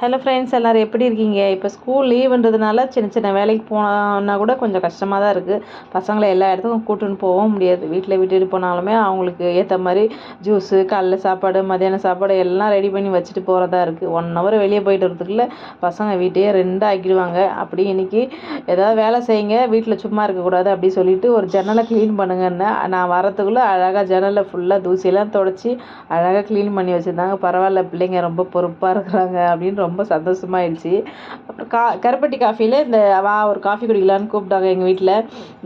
Hello friends எல்லோரும் எப்படி இருக்கீங்க? இப்போ ஸ்கூல் லீவுன்றதுனால சின்ன சின்ன வேலைக்கு போனோன்னா கூட கொஞ்சம் கஷ்டமாக தான் இருக்குது பசங்களை எல்லா இடத்துக்கும் கூட்டுன்னு போகவும் முடியாது. வீட்டில் விட்டுட்டு போனாலுமே அவங்களுக்கு ஏற்ற மாதிரி ஜூஸு காலைல சாப்பாடு மதியானம் சாப்பாடு எல்லாம் ரெடி பண்ணி வச்சுட்டு போகிறதா இருக்குது ஒன் ஹவர் வெளியே போயிட்டு வரதுக்குள்ளே பசங்க வீட்டையே ரெண்டாக ஆக்கிடுவாங்க. அப்படி இன்றைக்கி ஏதாவது வேலை செய்யுங்க வீட்டில் சும்மா இருக்கக்கூடாது அப்படி சொல்லிட்டு ஒரு ஜன்னலை க்ளீன் பண்ணுங்கன்னு நான் வரத்துக்குள்ளே அழகாக ஜன்னலை ஃபுல்லாக தூசியெல்லாம் தொடச்சி அழகாக க்ளீன் பண்ணி வச்சுருந்தாங்க. பரவாயில்ல பிள்ளைங்க ரொம்ப பொறுப்பாக இருக்கிறாங்க அப்படின்னு ரொம்ப ரொம்ப சந்தோஷமாயிடுச்சு. அப்புறம் கா கருப்பட்டி காஃபியில் இந்த வா ஒரு காஃபி குடிக்கலான்னு கூப்பிட்டாங்க எங்கள் வீட்டில்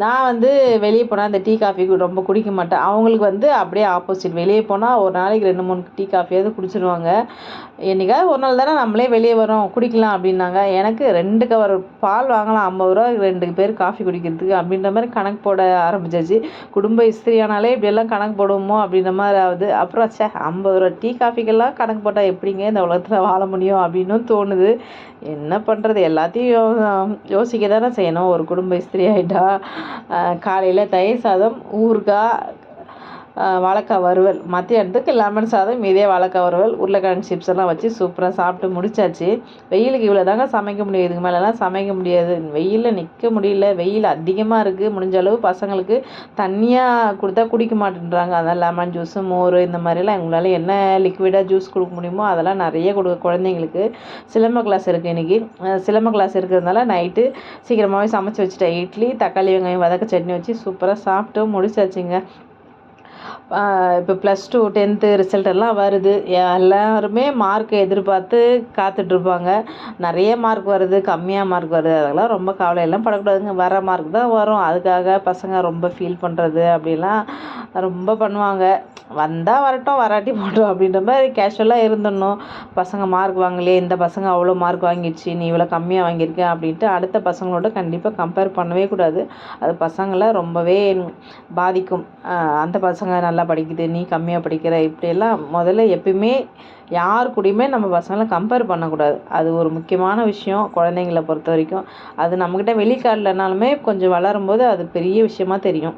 நான் வந்து வெளியே போனால் இந்த டீ காஃபி ரொம்ப குடிக்க மாட்டேன். அவங்களுக்கு வந்து அப்படியே ஆப்போசிட். வெளியே போனால் ஒரு நாளைக்கு ரெண்டு மூணு டீ காஃபியாவது குடிச்சிடுவாங்க என்றைக்காவது ஒரு நாள் தானே நம்மளே வெளியே வரோம் குடிக்கலாம் அப்படின்னாங்க. எனக்கு ரெண்டு கவர் பால் வாங்கலாம் ஐம்பது ரூபா ரெண்டு பேர் காஃபி குடிக்கிறதுக்கு அப்படின்ற மாதிரி கணக்கு போட ஆரம்பிச்சாச்சு. குடும்ப இஸ்திரியானாலே இப்படியெல்லாம் கணக்கு போடுவோமோ அப்படின்ற மாதிரி ஆகுது. அப்புறம் சே ஐம்பது ரூபா டீ காஃபிக்கெல்லாம் கணக்கு போட்டால் எப்படிங்க இந்த உலகத்தில் வாழ முடியும் அப்படின்னு தோணுது. என்ன பண்ணுறது எல்லாத்தையும் யோசிக்க தானே செய்யணும். ஒரு குடும்ப இஸ்திரி ஆகிட்டா காலையில் தயிர் சாதம் ஊறுகாய் வாழைக்கா வறுவல். மத்தியானத்துக்கு லெமன் சாதம் இதே வாழைக்கா வறுவல் உருளைக்கிழங்கு சிப்ஸ் எல்லாம் வச்சு சூப்பராக சாப்பிட்டு முடிச்சாச்சு. வெயிலுக்கு இவ்வளோ தாங்க சமைக்க முடியும். இதுக்கு மேலெலாம் சமைக்க முடியாது. வெயிலில் நிற்க முடியல. வெயில் அதிகமாக இருக்குது முடிஞ்ச அளவு பசங்களுக்கு தண்ணியாக கொடுத்தா குடிக்க மாட்டேன்றாங்க. அதான் லெமன் ஜூஸு மோர் இந்த மாதிரிலாம் எங்களால் என்ன லிக்விடாக ஜூஸ் கொடுக்க முடியுமோ அதெல்லாம் நிறைய கொடுக்க குழந்தைங்களுக்கு சிலம்ப கிளாஸ் இருக்குது இன்றைக்கி சிலம்ப கிளாஸ் இருக்கிறதுனால நைட்டு சீக்கிரமாகவே சமைச்சு வச்சுட்டேன். இட்லி தக்காளி வெங்காயம் வதக்க சட்னி வச்சு சூப்பராக சாப்பிட்டு முடிச்சாச்சுங்க. இப்போ ப்ளஸ் டூ டென்த்து ரிசல்ட் எல்லாம் வருது. எல்லாருமே மார்க் எதிர்பார்த்து காத்துட்ருப்பாங்க. நிறைய மார்க் வருது கம்மியாக மார்க் வருது. அதெல்லாம் ரொம்ப கவலையெல்லாம் படக்கூடாதுங்க. வர மார்க் தான் வரும். அதுக்காக பசங்க ரொம்ப ஃபீல் பண்ணுறது அப்படிலாம் ரொம்ப பண்ணுவாங்க. வந்தால் வரட்டும் வராட்டி போட்டோம் அப்படின்ற மாதிரி கேஷுவலாக இருந்துடணும். பசங்க மார்க் வாங்கலையே இந்த பசங்க அவ்வளோ மார்க் வாங்கிடுச்சு நீ இவ்வளோ கம்மியாக வாங்கியிருக்க அப்படின்ட்டு அடுத்த பசங்களோட கண்டிப்பாக கம்பேர் பண்ணவே கூடாது. அது பசங்களை ரொம்பவே பாதிக்கும். அந்த பசங்க நல்லா படிக்குது நீ கம்மியாக படிக்கிற இப்படியெல்லாம் முதல்ல எப்பயுமே யார் கூடயுமே நம்ம பசங்களை கம்பேர் பண்ணக்கூடாது. அது ஒரு முக்கியமான விஷயம் குழந்தைங்கள பொறுத்த வரைக்கும். அது நம்மக்கிட்ட வெளிக்காட்டலனாலுமே கொஞ்சம் வளரும்போது அது பெரிய விஷயமா தெரியும்.